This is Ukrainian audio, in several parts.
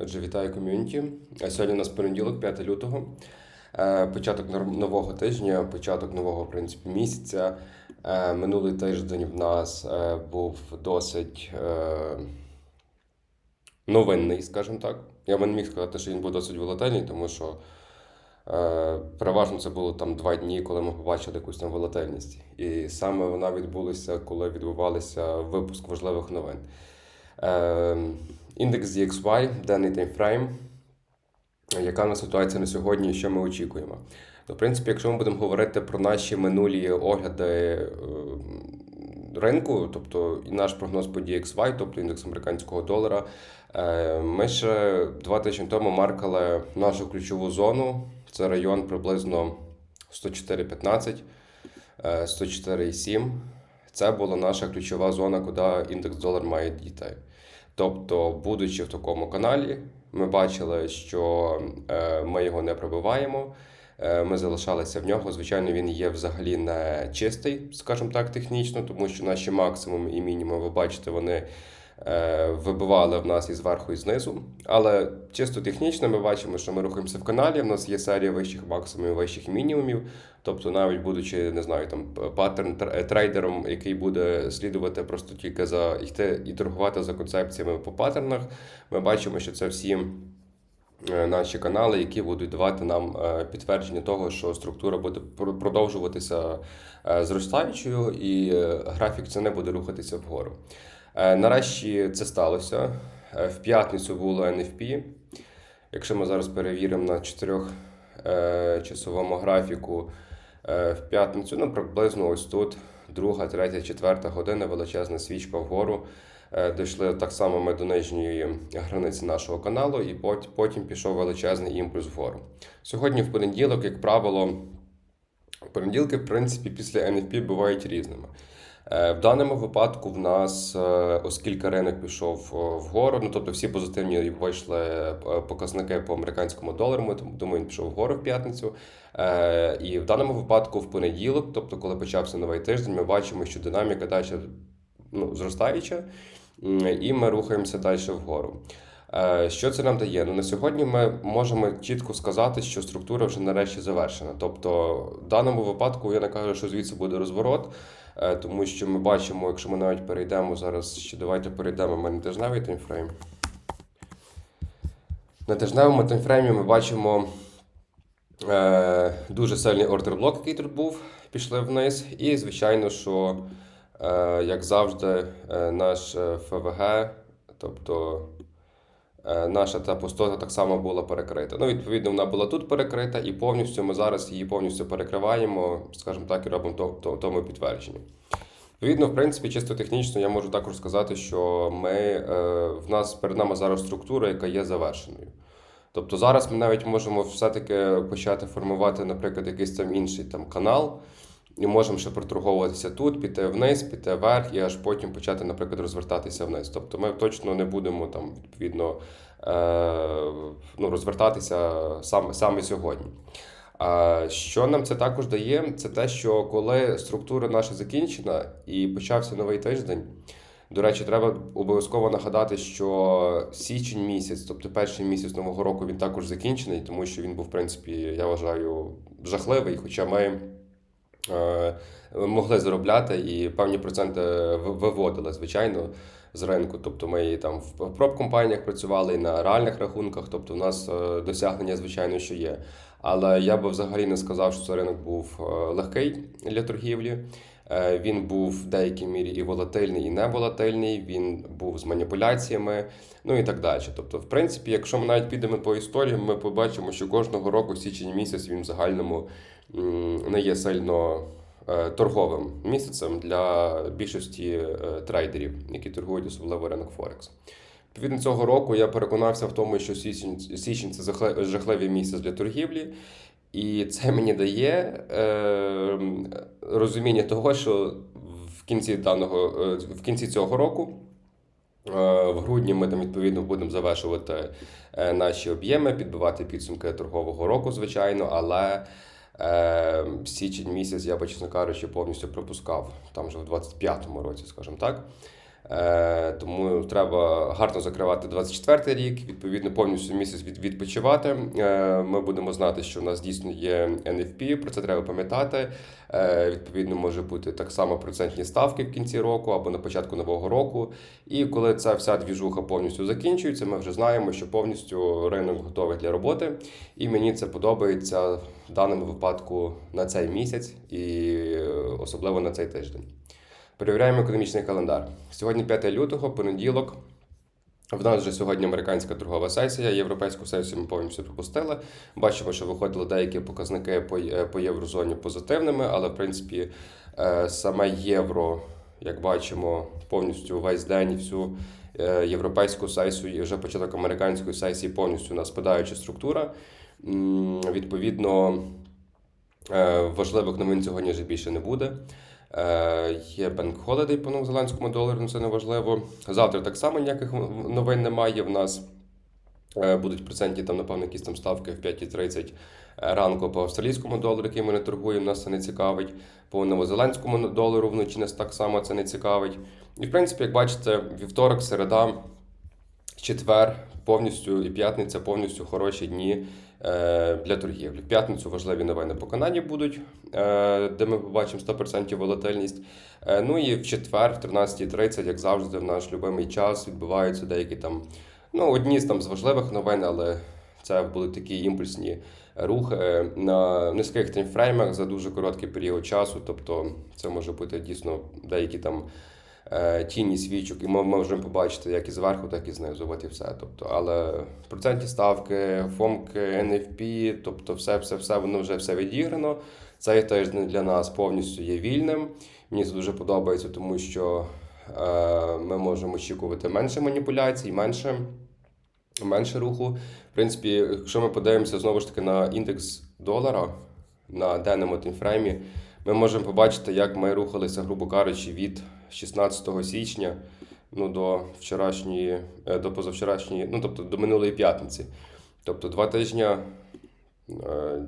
Отже, вітаю ком'юніті. Е, Сьогодні у нас понеділок, 5 лютого. Е, Початок нового тижня, початок нового в принципі, місяця. Е, Минулий тиждень в нас був досить новинний, скажімо так. Я би не міг сказати, що він був досить волатильний, тому що переважно це було там два дні, коли ми побачили якусь там волатильність. І саме вона відбулася, коли відбувалися випуск важливих новин. Е, Індекс DXY, денний таймфрейм. Яка в нас ситуація на сьогодні і що ми очікуємо? То, в принципі, якщо ми будемо говорити про наші минулі огляди е, ринку, тобто і наш прогноз по DXY, тобто індекс американського долара, е, ми ще два тижні тому маркали нашу ключову зону. Це район приблизно 104,15, е, 104,7. Це була наша ключова зона, куди індекс долар має дійти. Тобто, будучи в такому каналі, ми бачили, що е, ми його не пробиваємо. Е, Ми залишалися в нього. Звичайно, він є взагалі не чистий, скажімо так, технічно, тому що наші максимум і мінімум, ви бачите, вони вибивали в нас і зверху, і знизу. Але чисто технічно ми бачимо, що ми рухаємося в каналі. В нас є серія вищих максимумів, вищих мінімумів. Тобто, навіть будучи, не знаю, там паттерн трейдером, який буде слідувати просто тільки за йти і торгувати за концепціями по паттернах, ми бачимо, що це всі е, наші канали, які будуть давати нам е, підтвердження того, що структура буде пр- продовжуватися е, зростаючою, і е, графік ціни буде рухатися вгору. Е, Нарешті це сталося. Е, В п'ятницю було NFP. Якщо ми зараз перевіримо на 4 часовому графіку е, в п'ятницю, ну приблизно ось тут, друга, третя, четверта година, величезна свічка вгору. Е, Дійшли так само ми до нижньої границі нашого каналу, і потім пішов величезний імпульс вгору. Сьогодні, в понеділок, як правило, понеділки, в принципі, після NFP бувають різними. Е, В даному випадку в нас, е, оскільки ринок пішов е, вгору, ну тобто всі позитивні вийшли показники по американському долару, тому він пішов вгору в п'ятницю. І в даному випадку в понеділок, тобто коли почався новий тиждень, ми бачимо, що динаміка далі ну, зростаюча, і ми рухаємося далі вгору. Е, Що це нам дає? Ну на сьогодні ми можемо чітко сказати, що структура вже нарешті завершена. Тобто, в даному випадку я не кажу, що звідси буде розворот, е, тому що ми бачимо, якщо ми навіть перейдемо зараз, ще давайте перейдемо в мене тижневий таймфрейм. На тижневому таймфреймі ми бачимо е, дуже сильний ордерблок, який тут був, пішли вниз. І, звичайно, що, як завжди, наш ФВГ, тобто наша та пустота так само була перекрита. Ну, відповідно, вона була тут перекрита, і повністю ми зараз її повністю перекриваємо, скажімо так, і робимо то, то, тому підтвердження. Відповідно, в принципі, чисто технічно я можу також сказати, що ми, е, в нас перед нами зараз структура, яка є завершеною. Тобто зараз ми навіть можемо все-таки почати формувати, наприклад, якийсь там інший там канал, і можемо ще проторговуватися тут, піти вниз, піти вверх, і аж потім почати, наприклад, розвертатися вниз. Тобто ми точно не будемо там відповідно е, ну, розвертатися саме, саме сьогодні. Що нам це також дає? Це те, що коли структура наша закінчена і почався новий тиждень. До речі, треба обов'язково нагадати, що січень місяць, тобто перший місяць нового року, він також закінчений, тому що він був, в принципі, я вважаю, жахливий. Хоча ми могли заробляти і певні проценти виводили, звичайно, з ринку. Тобто ми там в проб-компаніях працювали, і на реальних рахунках. Тобто, в нас е, досягнення, звичайно, що є. Але я би взагалі не сказав, що цей ринок був е, легкий для торгівлі. Е, Він був в деякій мірі і волатильний, і неволатильний. Він був з маніпуляціями, ну і так далі. Тобто, в принципі, якщо ми навіть підемо по історії, ми побачимо, що кожного року січень місяць він в загальному не є сильно е, торговим місяцем для більшості е, трейдерів, які торгують особливо ринок Форекс. Відповідно цього року я переконався в тому, що січень, січень це жахливий місяць для торгівлі. І це мені дає е, розуміння того, що в кінці даного е, в кінці цього року, в грудні, ми там відповідно будемо завершувати наші об'єми, підбивати підсумки торгового року, звичайно, але е, січень місяць я, би, чесно кажучи, повністю пропускав там вже в 25-му році, скажімо так. Е, тому треба гарно закривати 24 рік, відповідно, повністю місяць відпочивати. Е, ми будемо знати, що в нас дійсно є NFP, про це треба пам'ятати. Е, відповідно, може бути так само процентні ставки в кінці року або на початку нового року. І коли ця вся двіжуха повністю закінчується, ми вже знаємо, що повністю ринок готовий для роботи. І мені це подобається в даному випадку на цей місяць і особливо на цей тиждень. Перевіряємо економічний календар. Сьогодні 5 лютого, понеділок. В нас вже сьогодні американська торгова сесія. Європейську сесію ми повністю пропустили. Бачимо, що виходили деякі показники по, е, єврозоні позитивними, але в принципі е, саме євро, як бачимо, повністю весь день всю е, європейську сесію і вже початок американської сесії повністю у нас спадаюча структура. Відповідно, важливих новин сьогодні вже більше не буде. Е, Є Bank Holiday по новозеландському долару, це не важливо. Завтра так само ніяких новин немає. В нас Е, будуть процентні там, напевно, якісь там ставки в 5,30 ранку по австралійському долару, який ми не торгуємо, нас це не цікавить. По новозеландському долару вночі нас так само це не цікавить. І в принципі, як бачите, вівторок, середа, четвер повністю і п'ятниця повністю хороші дні е, для торгівлі. В п'ятницю важливі новини по Канаді будуть, е, де ми побачимо 100% волатильність. Е, Ну і в четвер, в 13.30, як завжди, в наш любимий час відбуваються деякі там. Ну, одні з там з важливих новин, але це були такі імпульсні рухи на низьких таймфреймах за дуже короткий період часу. Тобто це може бути дійсно деякі там е, тіні свічок, і ми можемо побачити як і зверху, так і знизу. От і все. Тобто, але процентні ставки, фомки, NFP, тобто все, все, все воно вже все відіграно. Цей тиждень для нас повністю є вільним. Мені це дуже подобається, тому що е, ми можемо очікувати менше маніпуляцій, менше, менше руху. В принципі, якщо ми подивимося знову ж таки на індекс долара на денному таймфреймі, ми можемо побачити, як ми рухалися, грубо кажучи, від 16 січня ну, до вчорашньої, е, до позавчорашньої, ну тобто до минулої п'ятниці. Тобто два тижні, е,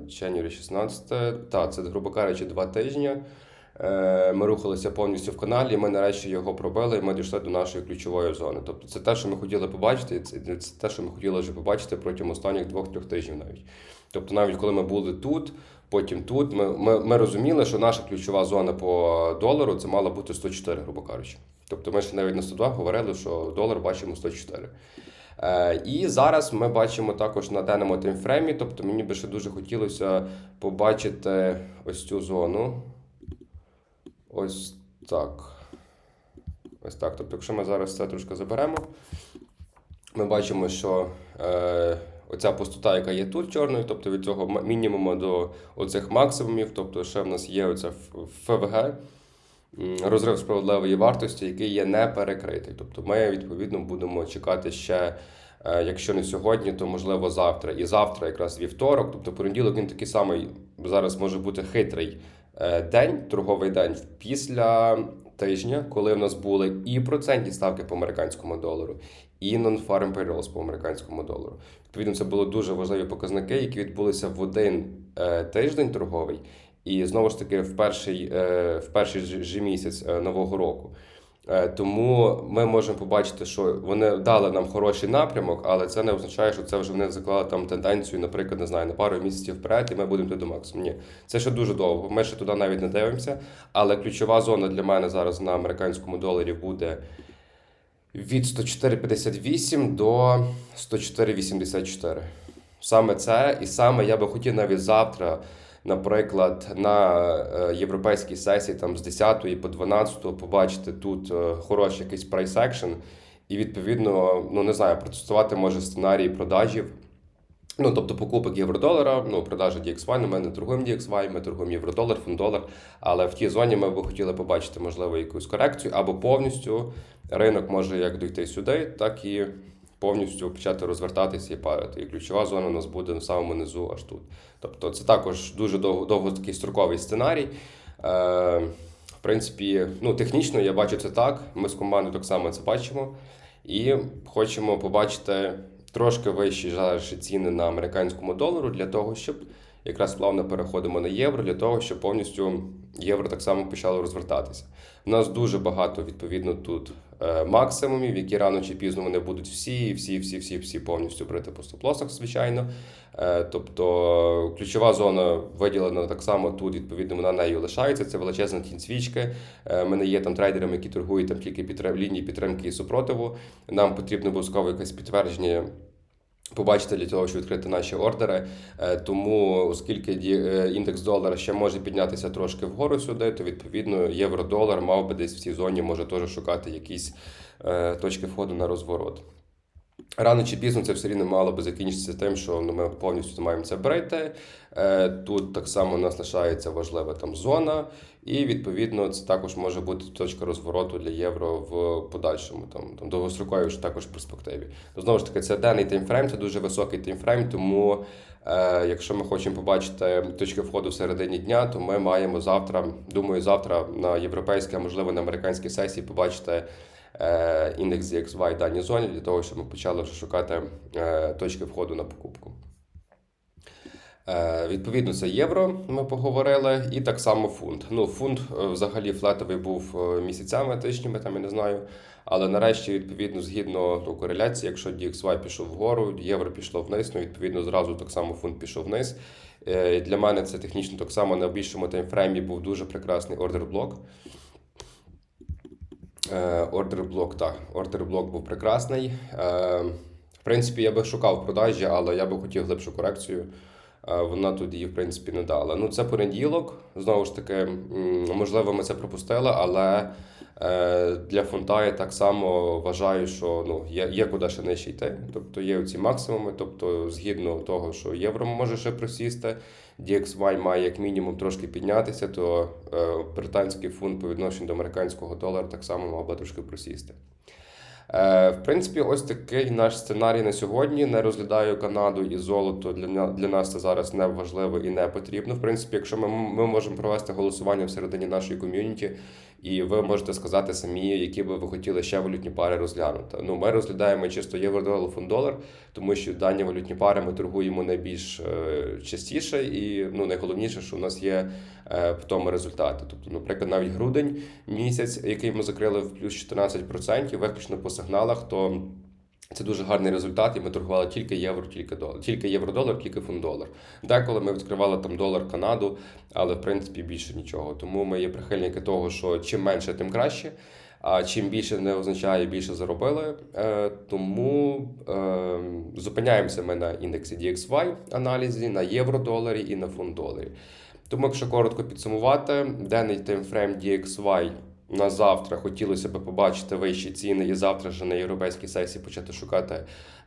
January 16, так, це, грубо кажучи, два тижні. Е, Ми рухалися повністю в каналі, ми нарешті його пробили, і ми дійшли до нашої ключової зони. Тобто це те, що ми хотіли побачити, і це, це те, що ми хотіли вже побачити протягом останніх двох-трьох тижнів навіть. Тобто, навіть коли ми були тут, потім тут, ми, ми, ми розуміли, що наша ключова зона по долару це мала бути 104, грубо кажучи. Тобто ми ще навіть на 102 говорили, що долар бачимо 104. Е, І зараз ми бачимо також на денному таймфреймі, тобто мені би ще дуже хотілося побачити ось цю зону. Ось так. Ось так. Тобто, якщо ми зараз це трошки заберемо, ми бачимо, що е, оця пустота, яка є тут чорною, тобто від цього мінімуму до оцих максимумів, тобто ще в нас є оця ФВГ, розрив справедливої вартості, який є не перекритий. Тобто ми, відповідно, будемо чекати ще. е, Якщо не сьогодні, то можливо завтра. І завтра, якраз вівторок, тобто понеділок він такий самий зараз може бути хитрий день, торговий день після тижня, коли в нас були і процентні ставки по американському долару, і non-farm payrolls по американському долару. Відповідно, це були дуже важливі показники, які відбулися в один е, тиждень торговий, і знову ж таки в перший, е, в перший ж ж місяць е, нового року. Е, Тому ми можемо побачити, що вони дали нам хороший напрямок, але це не означає, що це вже вони заклали там тенденцію, наприклад, не знаю, на пару місяців вперед, і ми будемо йти до максимуму. Ні, це ще дуже довго. Ми ще туди навіть не дивимося. Але ключова зона для мене зараз на американському доларі буде від 104,58 до 104,84. Саме це, і саме я би хотів навіть завтра, наприклад, на е, європейській сесії там з 10 по 12 побачити тут е, хороший якийсь прайс екшн, і відповідно, ну не знаю, протестувати може сценарій продажів. Ну, тобто покупок євро-долара, ну, продажа DXY, ну, ми не торгуємо DXY, ми торгуємо євро-долар, фунт-долар, але в тій зоні ми б хотіли побачити, можливо, якусь корекцію, або повністю ринок може як дойти сюди, так і повністю почати розвертатися і падати. І ключова зона у нас буде на самому низу, аж тут. Тобто це також дуже довго, довго такий строковий сценарій. Е, в принципі, ну, технічно я бачу це так. Ми з командою так само це бачимо. І хочемо побачити трошки вищі зараз ціни на американському долару для того, щоб якраз плавно переходимо на євро, для того, щоб повністю євро так само почало розвертатися. У нас дуже багато відповідно тут максимумів, які рано чи пізно вони будуть всі, всі, всі, всі, всі повністю брити по стоп-лосах, звичайно. Е, Тобто ключова зона виділена так само тут, відповідно, вона нею лишається. Це величезна тінь свічки. Мене Ми є там трейдерами, які торгують там тільки підтрим... лінії підтримки і супротиву. Нам потрібно обов'язково якесь підтвердження. Побачити для того, щоб відкрити наші ордери. Е, Тому, оскільки е, індекс долара ще може піднятися трошки вгору сюди, то відповідно євро-долар мав би десь в цій зоні може теж шукати якісь е, точки входу на розворот. Рано чи пізно це все рівно мало би закінчитися тим, що ну, ми повністю маємо це брати. Е, Тут так само у нас лишається важлива там зона, і відповідно це також може бути точка розвороту для євро в подальшому, там, там довгостроковій також перспективі. Ну, знову ж таки, це денний таймфрейм, це дуже високий таймфрейм, тому е, якщо ми хочемо побачити точки входу в середині дня, то ми маємо завтра, думаю, завтра на європейській, а можливо на американській сесії побачити індекс DXY в даній зоні для того, щоб ми почали вже шукати е, точки входу на покупку. Е, Відповідно, це євро. Ми поговорили, і так само фунт. Ну, фунт е, взагалі флетовий був е, місяцями, тижнями, там я не знаю. Але нарешті, відповідно, згідно ну, кореляції, якщо DXY пішов вгору, євро пішло вниз, ну відповідно зразу так само фунт пішов вниз. Е, Для мене це технічно так само на більшому таймфреймі був дуже прекрасний ордер блок. Ордер блок, так, ордер блок був прекрасний. Е, В принципі, я би шукав продажі, але я би хотів глибшу корекцію. Е, Вона тут її, в принципі, не дала. Ну, це понеділок. Знову ж таки, можливо, ми це пропустили, але е, для фунта я так само вважаю, що ну, є, є куди ще нижче йти. Тобто є ці максимуми. Тобто, згідно того, що євро може ще просісти, DXY має як мінімум трошки піднятися, то е, британський фунт по відношенню до американського долара так само мав би трошки просісти. Е, В принципі, ось такий наш сценарій на сьогодні. Не розглядаю Канаду і золото. Для, для нас це зараз не важливо і не потрібно. В принципі, якщо ми, ми можемо провести голосування всередині нашої ком'юніті, і ви можете сказати самі, які би ви хотіли ще валютні пари розглянути. Ну, ми розглядаємо чисто євро-долар, фунт-долар, тому що дані валютні пари ми торгуємо найбільш е, частіше, і ну найголовніше, що у нас є е, в тому результати. Тобто, наприклад, навіть грудень місяць, який ми закрили в плюс 14%, виключно по сигналах, то це дуже гарний результат, і ми торгували тільки євро, тільки долар, тільки євро-долар, тільки фунт-долар. Деколи ми відкривали там долар Канаду, але в принципі більше нічого. Тому ми є прихильники того, що чим менше, тим краще. А чим більше не означає більше заробили. Е, тому е, зупиняємося ми на індексі DXY аналізі, на євро-доларі і на фунт-доларі. Тому, якщо коротко підсумувати, денний таймфрейм DXY на завтра хотілося б побачити вищі ціни і завтра вже на європейській сесії почати шукати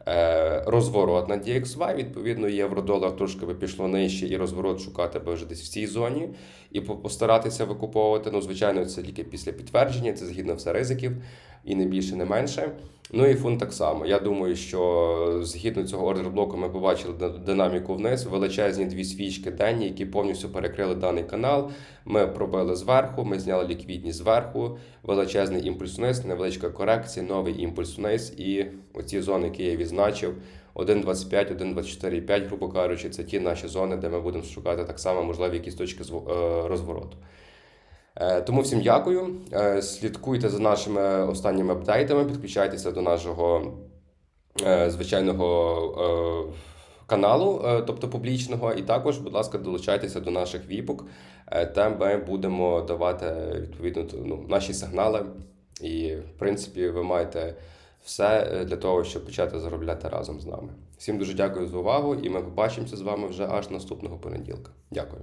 е, розворот на DXY. Відповідно, євро-долар трошки би пішло нижче і розворот шукати би вже десь в цій зоні і постаратися викуповувати. Ну, звичайно, це тільки після підтвердження, це згідно все ризиків, і не більше, не менше. Ну і фунт так само. Я думаю, що згідно цього ордер-блоку ми побачили динаміку вниз, величезні дві свічки денні, які повністю перекрили даний канал. Ми пробили зверху, ми зняли ліквідність зверху, величезний імпульс вниз, невеличка корекція, новий імпульс вниз. І оці зони, які я відзначив, 1.25, 1.24,5, грубо кажучи, це ті наші зони, де ми будемо шукати так само можливі якісь точки е, розвороту. Е, Тому всім дякую. Е, Слідкуйте за нашими останніми апдейтами, підключайтеся до нашого е, звичайного каналу, тобто публічного, і також, будь ласка, долучайтеся до наших віпок, там ми будемо давати відповідно ну, наші сигнали. І, в принципі, ви маєте все для того, щоб почати заробляти разом з нами. Всім дуже дякую за увагу, і ми побачимося з вами вже аж наступного понеділка. Дякую.